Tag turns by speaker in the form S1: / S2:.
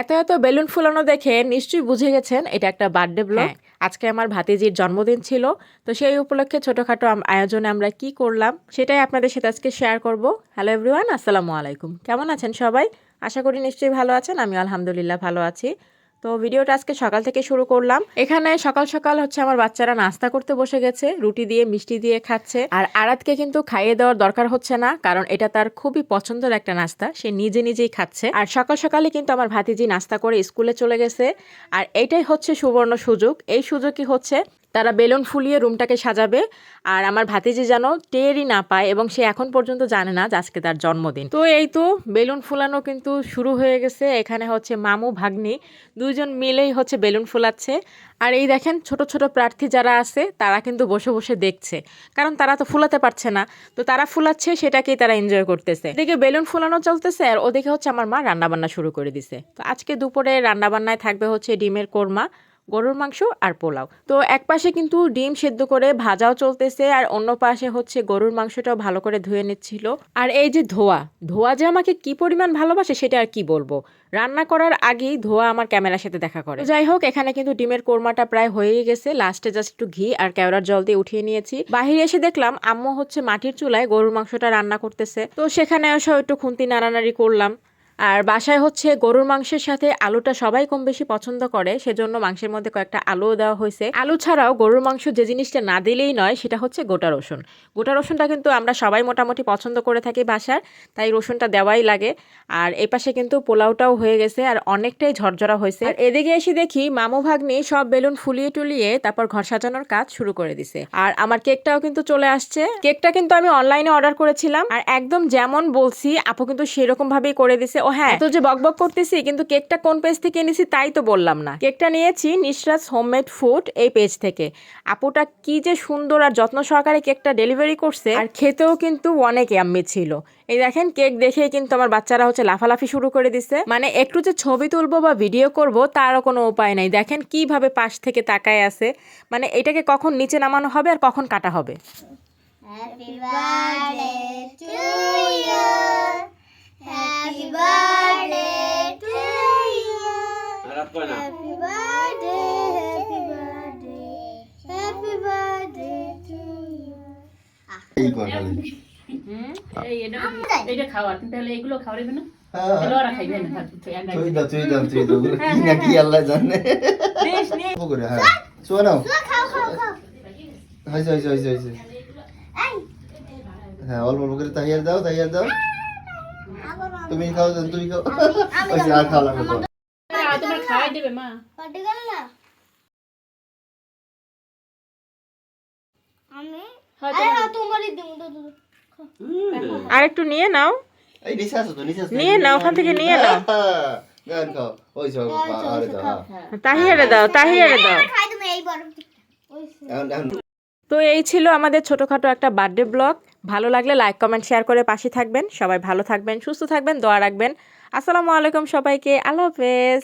S1: এত এত বেলুন ফুলানো দেখে নিশ্চয়ই বুঝে গেছেন এটা একটা বার্থডে ব্লগ আজকে আমার ভাতিজির জন্মদিন ছিল তো সেই উপলক্ষে ছোটখাটো আয়োজনে আমরা কি করলাম সেটাই আপনাদের সাথে আজকে শেয়ার করব। হ্যালো এভরিওয়ান আসসালামু আলাইকুম। কেমন আছেন সবাই? আশা করি নিশ্চয়ই ভালো আছেন আমি আলহামদুলিল্লাহ ভালো আছি। তো ভিডিওটা আজকে সকাল থেকে শুরু করলাম। এখানে সকাল সকাল হচ্ছে আমার বাচ্চারা নাস্তা করতে বসে গেছে, রুটি দিয়ে, মিষ্টি দিয়ে খাচ্ছে। আর আরাতকে কিন্তু খাইয়ে দেওয়ার দরকার হচ্ছে না, কারণ এটা তার খুবই পছন্দের একটা নাস্তা, সে নিজে নিজেই খাচ্ছে। আর সকাল সকালে কিন্তু আমার ভাতিজি নাস্তা করে স্কুলে চলে গেছে। আর এটাই হচ্ছে সুবর্ণ সুযোগ। এই সুযোগই হচ্ছে তারা বেলুন ফুলিয়ে রুমটাকে সাজাবে। আর আমার ভাতিজি যেন টেরই না পায় এবং সে এখন পর্যন্ত জানে না যে আজকে তার জন্মদিন। তো এই তো বেলুন ফুলানো কিন্তু শুরু হয়ে গেছে। এখানে হচ্ছে মামু, ভাগ্নি দুইজন মিলেই হচ্ছে বেলুন ফুলাচ্ছে। আর এই দেখেন ছোট ছোট প্রার্থী যারা আছে, তারা কিন্তু বসে বসে দেখছে। কারণ তারা তো ফুলাতে পারছে না। তো তারা ফুলাচ্ছে, সেটাকেই তারা এনজয় করতেছে। এদিকে বেলুন ফুলানো চলতেছে আর ওদিকে হচ্ছে আমার মা রান্নাবান্না শুরু করে দিছে। তো আজকে দুপুরে রান্নাবান্নায় থাকবে হচ্ছে ডিমের কোরমা। গরুর মাংস আর পোলাও। তো এক পাশে কিন্তু ডিম সেদ্ধ করে ভাজাও চলতেছে আর অন্য পাশে হচ্ছে গরুর মাংসটাও ভালো করে ধুয়ে নিচ্ছিল। আর এই যে ধোয়া ধোয়া যে আমাকে কি পরিমাণ ভালোবাসে সেটা আর কি বলব? রান্না করার আগেই ধোয়া আমার ক্যামেরার সাথে দেখা করে। যাই হোক, এখানে কিন্তু ডিমের কোরমাটা প্রায় হয়েই গেছে। লাস্টে জাস্ট একটু ঘি আর কেওড়ার জল দিয়ে উঠিয়ে নিয়েছি। বাহিরে এসে দেখলাম আম্মু হচ্ছে মাটির চুলায় গরুর মাংসটা রান্না করতেছে। তো সেখানে এসে একটু খুন্তি নাড়ানাড়ি করলাম। আর বাসায় হচ্ছে গরুর মাংসের সাথে আলুটা সবাই কম বেশি পছন্দ করে, সেজন্য মাংসের মধ্যে কয়েকটা আলুও দেওয়া হয়েছে। আলু ছাড়াও গরুর মাংস যে জিনিসটা না দিলেই নয়, সেটা হচ্ছে গোটা রসুন। গোটা রসুনটা কিন্তু আমরা সবাই মোটামুটি পছন্দ করে থাকি বাসার, তাই রসুনটা দেওয়াই লাগে। আর এই পাশে কিন্তু পোলাওটাও হয়ে গেছে, আর অনেকটাই ঝরঝরা হয়েছে। আর এদিকে এসে দেখি মামু ভাগ্নি সব বেলুন ফুলিয়ে টুলিয়ে তারপর ঘর সাজানোর কাজ শুরু করে দিছে। আর আমার কেকটাও কিন্তু চলে আসছে। কেকটা কিন্তু আমি অনলাইনে অর্ডার করেছিলাম, আর একদম যেমন বলছি, আপু কিন্তু সেরকম ভাবেই করে দিছে। হ্যাঁ। তো যে বকবক করতেছি কিন্তু কেকটা কোন পেজ থেকে এনেছি তাই তো বললাম না। কেকটা নিয়েছি নিশরাজ হোমমেড ফুড এই পেজ থেকে। আপুটা কি যে সুন্দর আর যত্ন সহকারে কেকটা ডেলিভারি করছে আর খেতেও কিন্তু অনেক ইয়াম্মি ছিল। এই দেখেন কেক দেখে কিন্তু আমার বাচ্চারা হচ্ছে লাফালাফি শুরু করে দিছে। মানে একটু যে ছবি তুলবো বা ভিডিও করব তারও কোনো উপায় নাই। দেখেন কীভাবে পাশ থেকে তাকায় আছে। মানে এটাকে কখন নিচে নামানো হবে আর কখন কাটা হবে।
S2: Happy birthday to you.
S3: এই হ্যাঁ অল্প অল্প করে তাহিয়ার দাও তাহিয়ার দাও। তুমি খাও তুমি খাও।
S2: আমি
S3: আর খাওয়া লাগবে
S4: তোমার খাওয়াই দেবে মা।
S2: না আমি? আরে তো তো
S1: আর একটু নিয়ে নাও। নিয়ে নাও, ওখান থেকে নিয়ে নাও।
S3: গান খাও। হয়েছে আরে দাও হ্যাঁ
S1: তাহিয়ারে দাও তাহিয়ারে দাও। তো এই ছিল আমাদের ছোটোখাটো একটা বার্থডে ব্লগ। ভালো লাগলে লাইক কমেন্ট শেয়ার করে পাশে থাকবেন। সবাই ভালো থাকবেন সুস্থ থাকবেন দোয়া রাখবেন। আসসালামু আলাইকুম সবাইকে আল্লাহ হাফেজ।